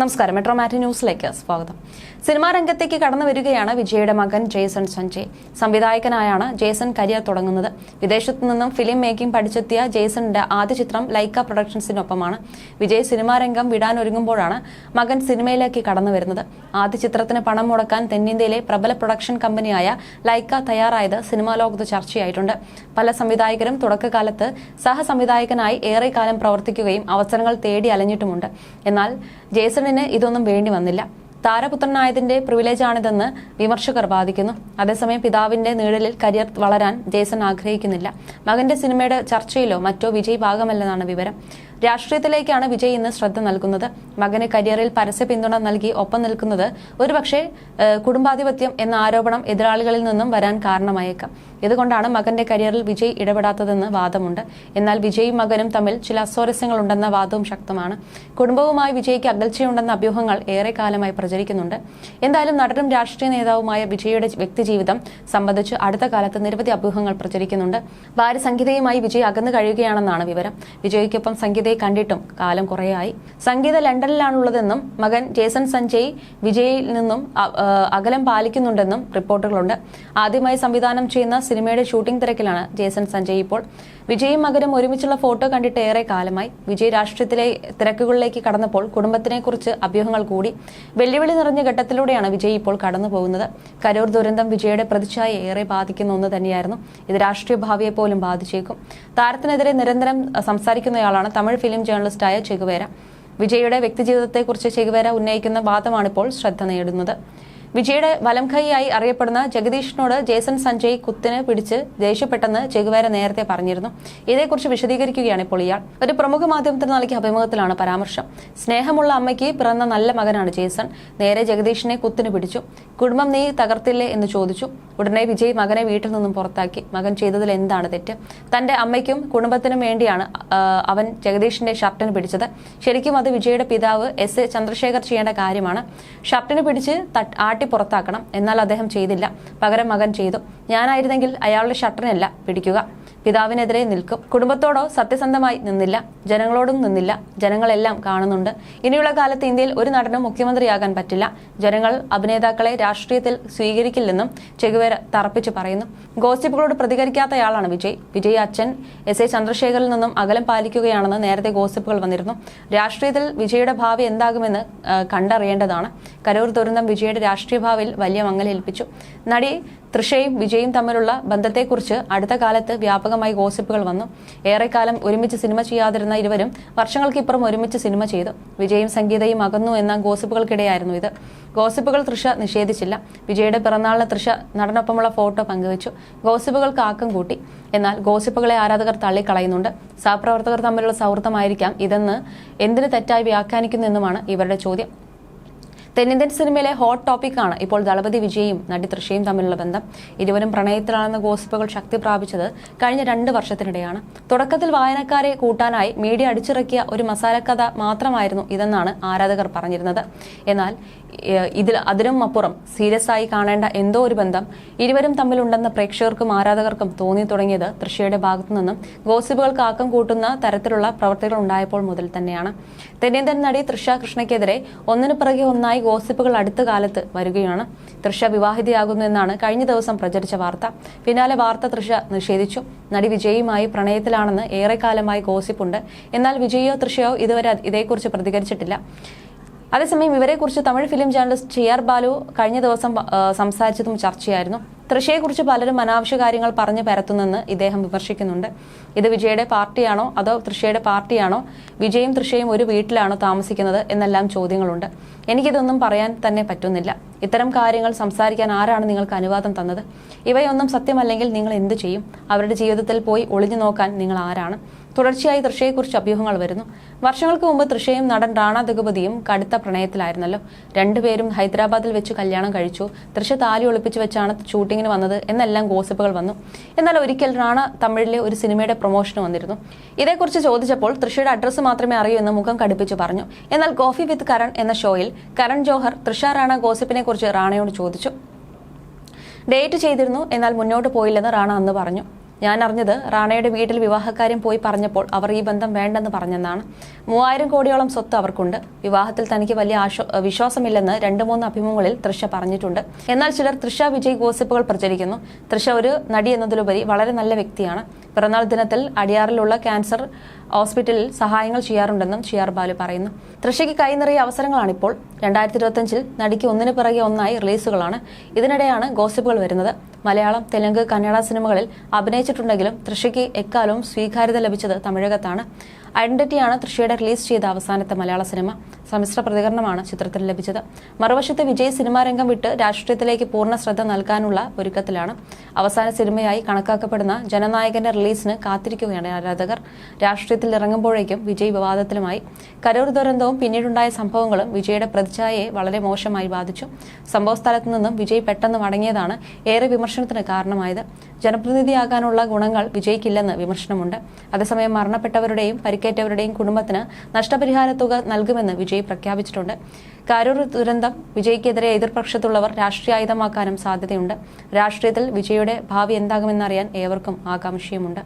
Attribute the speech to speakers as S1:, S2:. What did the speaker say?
S1: നമസ്കാരം. മെട്രോ മാറ്റി ന്യൂസിലേക്ക് സ്വാഗതം. സിനിമാ രംഗത്തേക്ക് കടന്നു വരികയാണ് വിജയുടെ മകൻ ജേസൺ സഞ്ജയ്. സംവിധായകനായാണ് ജേസൺ കരിയർ തുടങ്ങുന്നത്. വിദേശത്തു നിന്നും ഫിലിം മേക്കിംഗ് പഠിച്ചെത്തിയ ജേസണിന്റെ ആദ്യ ചിത്രം ലൈക്ക പ്രൊഡക്ഷൻസിനൊപ്പമാണ്. വിജയ് സിനിമാ രംഗം വിടാനൊരുങ്ങുമ്പോഴാണ് മകൻ സിനിമയിലേക്ക് കടന്നു വരുന്നത്. ആദ്യ ചിത്രത്തിന് പണം മുടക്കാൻ തെന്നിന്ത്യയിലെ പ്രബല പ്രൊഡക്ഷൻ കമ്പനിയായ ലൈക്ക തയ്യാറായത് സിനിമാ ലോകത്ത് ചർച്ചയായിട്ടുണ്ട്. പല സംവിധായകരും തുടക്കകാലത്ത് സഹസംവിധായകനായി ഏറെക്കാലം പ്രവർത്തിക്കുകയും അവസരങ്ങൾ തേടി അലഞ്ഞിട്ടുമുണ്ട്. എന്നാൽ ജേസണിന് ഇതൊന്നും വേണ്ടി വന്നില്ല. താരപുത്രനായതിന്റെ പ്രിവിലേജാണിതെന്ന് വിമർശകർ വാദിക്കുന്നു. അതേസമയം പിതാവിന്റെ നീഴലിൽ കരിയർ വളരാൻ ജേസൺ ആഗ്രഹിക്കുന്നില്ല. മകന്റെ സിനിമയുടെ ചർച്ചയിലോ മറ്റോ വിജയ് ഭാഗമല്ലെന്നാണ് വിവരം. രാഷ്ട്രീയത്തിലേക്കാണ് വിജയ് ഇന്ന് ശ്രദ്ധ നൽകുന്നത്. മകന് കരിയറിൽ പരസ്യ പിന്തുണ നൽകി ഒപ്പം നിൽക്കുന്നത് ഒരുപക്ഷെ കുടുംബാധിപത്യം എന്ന ആരോപണം എതിരാളികളിൽ നിന്നും വരാൻ കാരണമായേക്കാം. ഇതുകൊണ്ടാണ് മകന്റെ കരിയറിൽ വിജയ് ഇടപെടാത്തതെന്ന് വാദമുണ്ട്. എന്നാൽ വിജയും മകനും തമ്മിൽ ചില അസ്വാരസ്യങ്ങളുണ്ടെന്ന വാദവും ശക്തമാണ്. കുടുംബവുമായി വിജയ്ക്ക് അകൽച്ചയുണ്ടെന്ന അഭ്യൂഹങ്ങൾ ഏറെ കാലമായി പ്രചരിക്കുന്നുണ്ട്. എന്തായാലും നടനും രാഷ്ട്രീയ നേതാവുമായ വിജയുടെ വ്യക്തിജീവിതം സംബന്ധിച്ച് അടുത്ത കാലത്ത് നിരവധി അഭ്യൂഹങ്ങൾ പ്രചരിക്കുന്നുണ്ട്. ഭാര്യ സംഗീതയുമായി വിജയ് അകന്നു കഴിയുകയാണെന്നാണ് വിവരം. വിജയ്ക്കൊപ്പം സംഗീതയെ കണ്ടിട്ടും കാലം കുറേയായി. സംഗീത ലണ്ടനിലാണുള്ളതെന്നും മകൻ ജേസൺ സഞ്ജയ് വിജയിൽ നിന്നും അകലം പാലിക്കുന്നുണ്ടെന്നും റിപ്പോർട്ടുകളുണ്ട്. ആദ്യമായി സംവിധാനം ചെയ്യുന്ന സിനിമയുടെ ഷൂട്ടിംഗ് തിരക്കിലാണ് ജേസൺ സഞ്ജയ് ഇപ്പോൾ. വിജയും മകനും ഒരുമിച്ചുള്ള ഫോട്ടോ കണ്ടിട്ട് ഏറെ കാലമായി. വിജയ് രാഷ്ട്രീയത്തിലെ തിരക്കുകളിലേക്ക് കടന്നപ്പോൾ കുടുംബത്തിനെക്കുറിച്ച് അഭ്യൂഹങ്ങൾ കൂടി. വെല്ലുവിളി നിറഞ്ഞ ഘട്ടത്തിലൂടെയാണ് വിജയ് ഇപ്പോൾ കടന്നു പോകുന്നത് കരൂർ ദുരന്തം വിജയുടെ പ്രതിച്ഛായ ഏറെ ബാധിക്കുന്ന ഒന്ന് തന്നെയായിരുന്നു. ഇത് രാഷ്ട്രീയ ഭാവിയെ പോലും ബാധിച്ചേക്കും. താരത്തിനെതിരെ നിരന്തരം സംസാരിക്കുന്നയാളാണ് തമിഴ് ഫിലിം ജേർണലിസ്റ്റായ ചെഗുവേര. വിജയുടെ വ്യക്തിജീവിതത്തെക്കുറിച്ച് ചെഗുവേര ഉന്നയിക്കുന്ന വാദമാണിപ്പോൾ ശ്രദ്ധ നേടുന്നത്. വിജയുടെ വലംകൈയായി അറിയപ്പെടുന്ന ജഗദീഷിനോട് ജേസൺ സഞ്ജയ് കുത്തിന് പിടിച്ച് ദേഷ്യപ്പെട്ടെന്ന് ചെഗുവേര നേരത്തെ പറഞ്ഞിരുന്നു. ഇതേക്കുറിച്ച് വിശദീകരിക്കുകയാണ് ഇപ്പോൾ ഇയാൾ. ഒരു പ്രമുഖ മാധ്യമത്തിന് നൽകിയ അഭിമുഖത്തിലാണ് പരാമർശം. സ്നേഹമുള്ള അമ്മയ്ക്ക് പിറന്ന നല്ല മകനാണ് ജേസൺ. നേരെ ജഗദീഷിനെ കുത്തിന് പിടിച്ചു. കുടുംബം നീ തകർത്തില്ലേ എന്ന് ചോദിച്ചു. ഉടനെ വിജയ് മകനെ വീട്ടിൽ നിന്നും പുറത്താക്കി. മകൻ ചെയ്തതിൽ എന്താണ് തെറ്റ്? തന്റെ അമ്മയ്ക്കും കുടുംബത്തിനും വേണ്ടിയാണ് അവൻ ജഗദീഷിന്റെ ഷർട്ടിന് പിടിച്ചത്. ശരിക്കും അത് വിജയുടെ പിതാവ് എസ് എ ചന്ദ്രശേഖർ ചെയ്യേണ്ട കാര്യമാണ്. ഷർട്ടിന് പിടിച്ച് ആട്ടി പുറത്താക്കണം. എന്നാൽ അദ്ദേഹം ചെയ്തില്ല. പകരം മകൻ ചെയ്തു. ഞാനായിരുന്നെങ്കിൽ അയാളുടെ ഷർട്ടിനല്ല പിടിക്കുക. പിതാവിനെതിരെ നിൽക്കും. കുടുംബത്തോടോ സത്യസന്ധമായി നിന്നില്ല. ജനങ്ങളോടും നിന്നില്ല. ജനങ്ങളെല്ലാം കാണുന്നുണ്ട്. ഇനിയുള്ള കാലത്ത് ഇന്ത്യയിൽ ഒരു നടനും മുഖ്യമന്ത്രിയാകാൻ പറ്റില്ല. ജനങ്ങൾ അഭിനേതാക്കളെ രാഷ്ട്രീയത്തിൽ സ്വീകരിക്കില്ലെന്നും ചെഗുവേര തറപ്പിച്ച് പറയുന്നു. ഗോസിപ്പുകളോട് പ്രതികരിക്കാത്തയാളാണ് വിജയ്. വിജയ് അച്ഛൻ എസ് എ ചന്ദ്രശേഖറിൽ നിന്നും അകലം പാലിക്കുകയാണെന്ന് നേരത്തെ ഗോസിപ്പുകൾ വന്നിരുന്നു. രാഷ്ട്രീയത്തിൽ വിജയുടെ ഭാവി എന്താകുമെന്ന് കണ്ടറിയേണ്ടതാണ്. കരൂർ ദുരന്തം വിജയുടെ രാഷ്ട്രീയ ഭാവിയിൽ വലിയ മങ്ങലേൽപ്പിച്ചു. നടി തൃഷയും വിജയും തമ്മിലുള്ള ബന്ധത്തെക്കുറിച്ച് അടുത്ത കാലത്ത് വ്യാപകമായി ഗോസിപ്പുകൾ വന്നു. ഏറെക്കാലം ഒരുമിച്ച് സിനിമ ചെയ്യാതിരുന്ന ഇരുവരും വർഷങ്ങൾക്കിപ്പുറം ഒരുമിച്ച് സിനിമ ചെയ്തു. വിജയും സംഗീതയും അകന്നു എന്ന ഗോസിപ്പുകൾക്കിടെയായിരുന്നു ഇത്. ഗോസിപ്പുകൾ തൃഷ നിഷേധിച്ചില്ല. വിജയുടെ പിറന്നാളിന് തൃഷ നടനൊപ്പമുള്ള ഫോട്ടോ പങ്കുവച്ചു. ഗോസിപ്പുകൾക്ക് ആക്കം കൂട്ടി. എന്നാൽ ഗോസിപ്പുകളെ ആരാധകർ തള്ളിക്കളയുന്നുണ്ട്. സഹപ്രവർത്തകർ തമ്മിലുള്ള സൗഹൃദമായിരിക്കാം ഇതെന്ന് എന്തിന് തെറ്റായി വ്യാഖ്യാനിക്കുന്നു എന്നുമാണ് ഇവരുടെ ചോദ്യം. തെന്നിന്ത്യൻ സിനിമയിലെ ഹോട്ട് ടോപ്പിക്കാണ് ഇപ്പോൾ ദളപതി വിജയും നടി തൃശയും തമ്മിലുള്ള ബന്ധം. ഇരുവരും പ്രണയത്തിലാണെന്ന ഗോസിപ്പുകൾ ശക്തി പ്രാപിച്ചത് കഴിഞ്ഞ രണ്ട് വർഷത്തിനിടെയാണ്. തുടക്കത്തിൽ വായനക്കാരെ കൂട്ടാനായി മീഡിയ അടിച്ചിറക്കിയ ഒരു മസാലക്കഥ മാത്രമായിരുന്നു ഇതെന്നാണ് ആരാധകർ പറഞ്ഞിരുന്നത്. എന്നാൽ ഇതിൽ അതിനും അപ്പുറം സീരിയസ് ആയി കാണേണ്ട എന്തോ ഒരു ബന്ധം ഇരുവരും തമ്മിലുണ്ടെന്ന് പ്രേക്ഷകർക്കും ആരാധകർക്കും തോന്നി തുടങ്ങിയത് തൃശയുടെ ഭാഗത്തു നിന്നും ഗോസിപ്പുകൾക്ക് ആക്കം കൂട്ടുന്ന തരത്തിലുള്ള പ്രവർത്തികൾ ഉണ്ടായപ്പോൾ മുതൽ തന്നെയാണ്. തെന്നിന്ത്യൻ നടി തൃഷ കൃഷ്ണയ്ക്കെതിരെ ഒന്നിനു പിറകെ ഒന്നായി ഗോസിപ്പുകൾ അടുത്ത കാലത്ത് വരികയാണ്. തൃഷ വിവാഹിതയാകുന്നു എന്നാണ് കഴിഞ്ഞ ദിവസം പ്രചരിച്ച വാർത്ത. പിന്നാലെ വാർത്ത തൃഷ നിഷേധിച്ചു. നടി വിജയുമായി പ്രണയത്തിലാണെന്ന് ഏറെക്കാലമായി ഗോസിപ്പുണ്ട്. എന്നാൽ വിജയോ തൃഷയോ ഇതുവരെ ഇതേക്കുറിച്ച് പ്രതികരിച്ചിട്ടില്ല. അതേസമയം ഇവരെക്കുറിച്ച് Tamil film journalist T R Balu കഴിഞ്ഞ ദിവസം സംസാരിച്ചതും ചർച്ചയായിരുന്നു. തൃഷയെക്കുറിച്ച് പലരും അനാവശ്യ കാര്യങ്ങൾ പറഞ്ഞു പരത്തുന്നെന്ന് ഇദ്ദേഹം വിമർശിക്കുന്നുണ്ട്. ഇത് വിജയുടെ പാർട്ടിയാണോ അതോ തൃശയുടെ പാർട്ടിയാണോ? വിജയും തൃശയും ഒരു വീട്ടിലാണോ താമസിക്കുന്നത് എന്നെല്ലാം ചോദ്യങ്ങളുണ്ട്. എനിക്കിതൊന്നും പറയാൻ തന്നെ പറ്റുന്നില്ല. ഇത്തരം കാര്യങ്ങൾ സംസാരിക്കാൻ ആരാണ് നിങ്ങൾക്ക് അനുവാദം തന്നത്? ഇവയൊന്നും സത്യമല്ലെങ്കിൽ നിങ്ങൾ എന്തു ചെയ്യും? അവരുടെ ജീവിതത്തിൽ പോയി ഒളിഞ്ഞു നോക്കാൻ നിങ്ങൾ ആരാണ്? തുടർച്ചയായി തൃഷയെക്കുറിച്ച് അഭ്യൂഹങ്ങൾ വരുന്നു. വർഷങ്ങൾക്ക് മുമ്പ് തൃശയും നടൻ റാണ ദഗുപതിയും കടുത്ത പ്രണയത്തിലായിരുന്നല്ലോ. രണ്ടുപേരും ഹൈദരാബാദിൽ വെച്ച് കല്യാണം കഴിച്ചു. തൃശ താലി ഒളിപ്പിച്ച് വെച്ചാണ് ഷൂട്ടിങ്ങിന് വന്നത് എന്നെല്ലാം ഗോസിപ്പുകൾ വന്നു. എന്നാൽ ഒരിക്കൽ റാണ തമിഴിലെ ഒരു സിനിമയുടെ പ്രൊമോഷന് വന്നിരുന്നു. ഇതേക്കുറിച്ച് ചോദിച്ചപ്പോൾ തൃഷയുടെ അഡ്രസ്സ് മാത്രമേ അറിയൂ എന്ന് മുഖം കടുപ്പിച്ച് പറഞ്ഞു. എന്നാൽ കോഫി വിത്ത് കരൺ എന്ന ഷോയിൽ കരൺ ജോഹർ തൃഷ റാണ ഗോസിപ്പിനെ കുറിച്ച് റാണയോട് ചോദിച്ചു. ഡേറ്റ് ചെയ്തിരുന്നു എന്നാൽ മുന്നോട്ട് പോയില്ലെന്ന് റാണ അന്ന് പറഞ്ഞു. ഞാൻ അറിഞ്ഞത് റാണയുടെ വീട്ടിൽ വിവാഹക്കാര്യം പോയി പറഞ്ഞപ്പോൾ അവർ ഈ ബന്ധം വേണ്ടെന്ന് പറഞ്ഞെന്നാണ്. മൂവായിരം കോടിയോളം സ്വത്ത് അവർക്കുണ്ട്. വിവാഹത്തിൽ തനിക്ക് വലിയ വിശ്വാസമില്ലെന്ന് രണ്ട് മൂന്ന് അഭിമുഖങ്ങളിൽ തൃഷ പറഞ്ഞിട്ടുണ്ട്. എന്നാൽ ചിലർ തൃഷ വിജയ് ഗോസിപ്പുകൾ പ്രചരിക്കുന്നു. തൃഷ ഒരു നടി എന്നതിലുപരി വളരെ നല്ല വ്യക്തിയാണ്. പിറന്നാൾ ദിനത്തിൽ അടിയാറിലുള്ള ക്യാൻസർ ഹോസ്പിറ്റലിൽ സഹായങ്ങൾ ചെയ്യാറുണ്ടെന്നും ഷിയാർ ബാലു പറയുന്നു. തൃഷയ്ക്ക് കൈ അവസരങ്ങളാണ് ഇപ്പോൾ. രണ്ടായിരത്തി ഇരുപത്തിയഞ്ചിൽ നടിക്ക് ഒന്നിനു പിറകെ ഒന്നായി റിലീസുകളാണ്. ഇതിനിടെയാണ് ഗോസിപ്പുകൾ വരുന്നത്. മലയാളം തെലുങ്ക് കന്നഡ സിനിമകളിൽ അഭിനയിച്ചിട്ടുണ്ടെങ്കിലും തൃഷയ്ക്ക് എക്കാലവും സ്വീകാര്യത ലഭിച്ചത് തമിഴകത്താണ്. ഐഡന്റിറ്റിയാണ് തൃഷയുടെ റിലീസ് ചെയ്ത അവസാനത്തെ മലയാള സിനിമ. സമ്മിശ്ര പ്രതികരണമാണ് ചിത്രത്തിന് ലഭിച്ചത്. മറുവശത്ത് വിജയ് സിനിമാ രംഗം വിട്ട് രാഷ്ട്രീയത്തിലേക്ക് പൂർണ ശ്രദ്ധ നൽകാനുള്ള ഒരുക്കത്തിലാണ്. അവസാന സിനിമയായി കണക്കാക്കപ്പെടുന്ന ജനനായകന്റെ റിലീസിന് കാത്തിരിക്കുകയാണ് ആരാധകർ. രാഷ്ട്രീയത്തിൽ ഇറങ്ങുമ്പോഴേക്കും വിജയ് വിവാദത്തിലുമായി. കരൂർ ദുരന്തവും പിന്നീടുണ്ടായ സംഭവങ്ങളും വിജയുടെ പ്രതിച്ഛായയെ വളരെ മോശമായി ബാധിച്ചു. സംഭവസ്ഥലത്തു നിന്നും വിജയ് പെട്ടെന്ന് മടങ്ങിയതാണ് ഏറെ വിമർശനത്തിന് കാരണമായത്. ജനപ്രതിനിധിയാകാനുള്ള ഗുണങ്ങൾ വിജയ്ക്കില്ലെന്ന് വിമർശനമുണ്ട്. അതേസമയം മരണപ്പെട്ടവരുടെയും പരിക്കേറ്റവരുടെയും കുടുംബത്തിന് നഷ്ടപരിഹാര തുക നൽകുമെന്ന് വിജയ് പ്രഖ്യാപിച്ചിട്ടുണ്ട്. കാരൂർ ദുരന്തം വിജയ്ക്കെതിരെ എതിർപക്ഷത്തുള്ളവർ രാഷ്ട്രീയായുധമാക്കാനും സാധ്യതയുണ്ട്. രാഷ്ട്രീയത്തിൽ വിജയുടെ ഭാവി എന്താകുമെന്നറിയാൻ ഏവർക്കും ആകാംക്ഷയുമുണ്ട്.